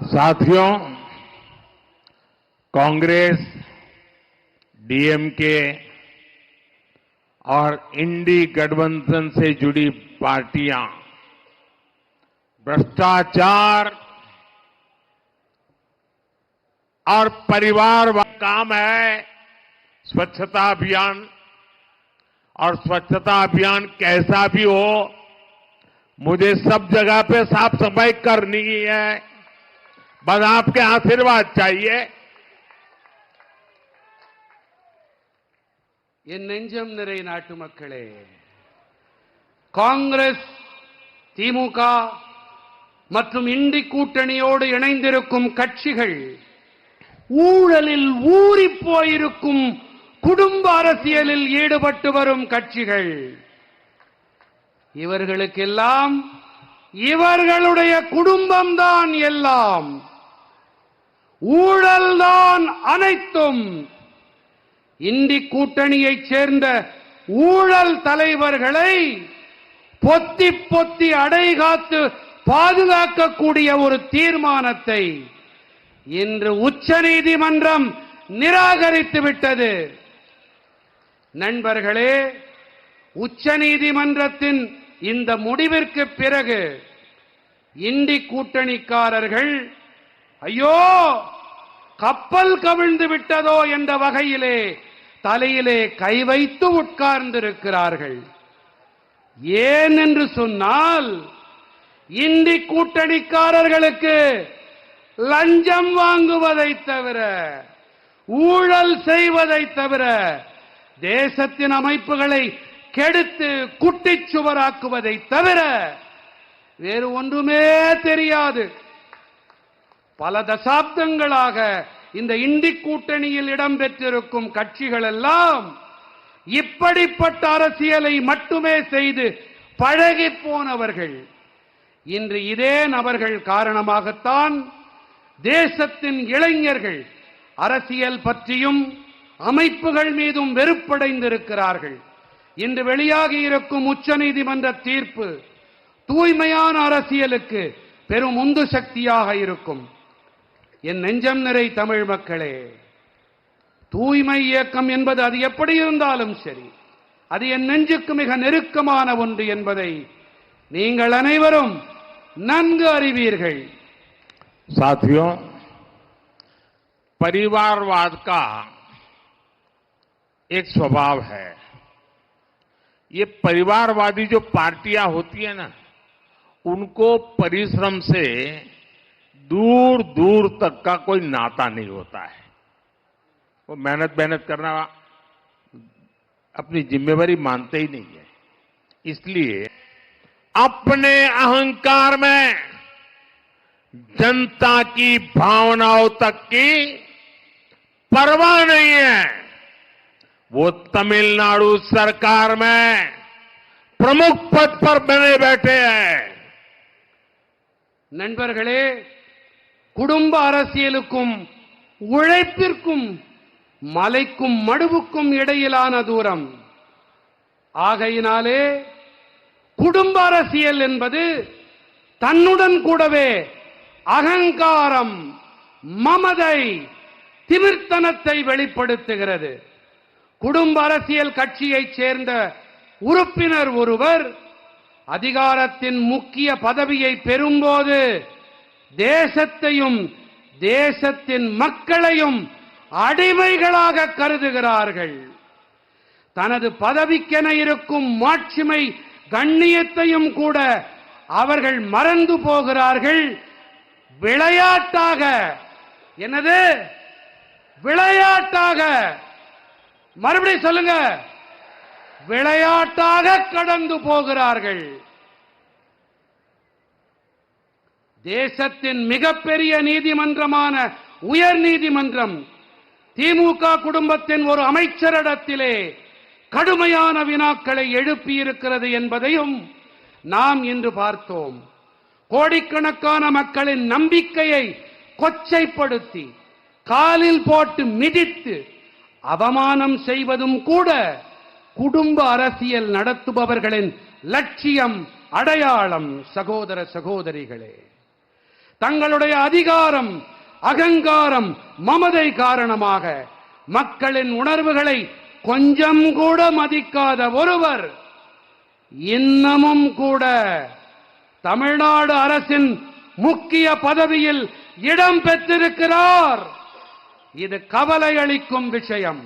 साथियों, कांग्रेस, डीएमके और इंडी गठबंधन से जुड़ी पार्टियाँ, भ्रष्टाचार और परिवार काम है स्वच्छता अभियान। और स्वच्छता अभियान कैसा भी हो, मुझे सब जगह पे साफ़ सफ़ाई करनी है। बस आपके आशीर्वाद चाहिए என் நெஞ்சம் நிறை நாட்டு மக்களே காங்கிரஸ் திமுக மற்றும் இண்டி கூட்டணியோடு இணைந்திருக்கும் கட்சிகள் ஊழலில் ஊறிப் போயிருக்கும் குடும்ப அரசியலில் ஈடுபட்டு வரும் கட்சிகள் இவர்களுக்கெல்லாம் இவர்களுடைய குடும்பம்தான் எல்லாம் ஊழல்தான் அனைத்தும். இந்தி கூட்டணியைச் சேர்ந்த ஊழல் தலைவர்களை பொத்தி பொத்தி அடைகாத்து பாதுகாக்கக்கூடிய ஒரு தீர்மானத்தை இன்று உச்சநீதிமன்றம் நிராகரித்து விட்டது. நண்பர்களே உச்சநீதிமன்றத்தின் இந்த முடிவிற்கு பிறகு இந்தி கூட்டணிக்காரர்கள் ஐயோ! கப்பல் கவிழ்ந்து விட்டதோ என்ற வகையிலே தலையிலே கை வைத்து உட்கார்ந்திருக்கிறார்கள். ஏன் என்று சொன்னால் இந்தி கூட்டணிக்காரர்களுக்கு லஞ்சம் வாங்குவதை தவிர ஊழல் செய்வதை தவிர தேசத்தின் அமைப்புகளை கெடுத்து குட்டிச்சுவராக்குவதை தவிர வேறு ஒன்றுமே தெரியாது. பல தசாப்தங்களாக இந்த இந்தி கூட்டணியில் இடம்பெற்றிருக்கும் கட்சிகள் எல்லாம் இப்படிப்பட்ட அரசியலை மட்டுமே செய்து பழகி போனவர்கள் இன்று இதே நபர்கள் காரணமாகத்தான் தேசத்தின் இளைஞர்கள் அரசியல் பற்றியும் அமைப்புகள் மீதும் வெறுப்படைந்திருக்கிறார்கள். இன்று வெளியாகி இருக்கும் உச்சநீதிமன்ற தீர்ப்பு தூய்மையான அரசியலுக்கு பெரும் உந்து சக்தியாக இருக்கும். என் நெஞ்சம் நிறை தமிழ் மக்களே தூய்மை இயக்கம் என்பது அது எப்படி இருந்தாலும் சரி அது என் நெஞ்சுக்கு மிக நெருக்கமான ஒன்று என்பதை நீங்கள் அனைவரும் நன்கு அறிவீர்கள் साथियों परिवारवाद का एक स्वभाव है ये परिवारवादी जो पार्टियां होती है ना उनको परिश्रम से दूर दूर तक का कोई नाता नहीं होता है। वो मेहनत मेहनत करना अपनी जिम्मेवारी मानते ही नहीं है। इसलिए अपने अहंकार में जनता की भावनाओं तक की परवाह नहीं है। वो तमिलनाडु सरकार में प्रमुख पद पर बने बैठे हैं। नंबरगढ़ குடும்ப அரசியலுக்கும் உழைப்பிற்கும் மலைக்கும் மடுவுக்கும் இடையிலான தூரம். ஆகையினாலே குடும்ப அரசியல் என்பது தன்னுடன் கூடவே அகங்காரம் மமதை திமிர்த்தனத்தை வெளிப்படுத்துகிறது. குடும்ப அரசியல் கட்சியைச் சேர்ந்த உறுப்பினர் ஒருவர் அதிகாரத்தின் முக்கிய பதவியை பெறும்போது தேசத்தையும் தேசத்தின் மக்களையும் அடிமைகளாக கருதுகிறார்கள். தனது பதவிக்கென இருக்கும் மாட்சிமை கண்ணியத்தையும் கூட அவர்கள் மறந்து போகிறார்கள். விளையாட்டாக என்னது? விளையாட்டாக. மறுபடியும் சொல்லுங்க. விளையாட்டாக கடந்து போகிறார்கள். தேசத்தின் மிகப்பெரிய நீதிமன்றமான உயர் நீதிமன்றம் திமுக குடும்பத்தின் ஒரு அமைச்சரிடத்திலே கடுமையான வினாக்களை எழுப்பியிருக்கிறது என்பதையும் நாம் இன்று பார்த்தோம். கோடிக்கணக்கான மக்களின் நம்பிக்கையை கொச்சைப்படுத்தி காலில் போட்டு மிதித்து அவமானம் செய்வதும் கூட குடும்ப அரசியல் நடத்துபவர்களின் லட்சியம் அடையாளம் சகோதர சகோதரிகளே. தங்களுடைய அதிகாரம் அகங்காரம் மமதை காரணமாக மக்களின் உணர்வுகளை கொஞ்சம் கூட மதிக்காத ஒருவர் இன்னமும் கூட தமிழ்நாடு அரசின் முக்கிய பதவியில் இடம் பெற்றிருக்கிறார். இது கவலை அளிக்கும் விஷயம்.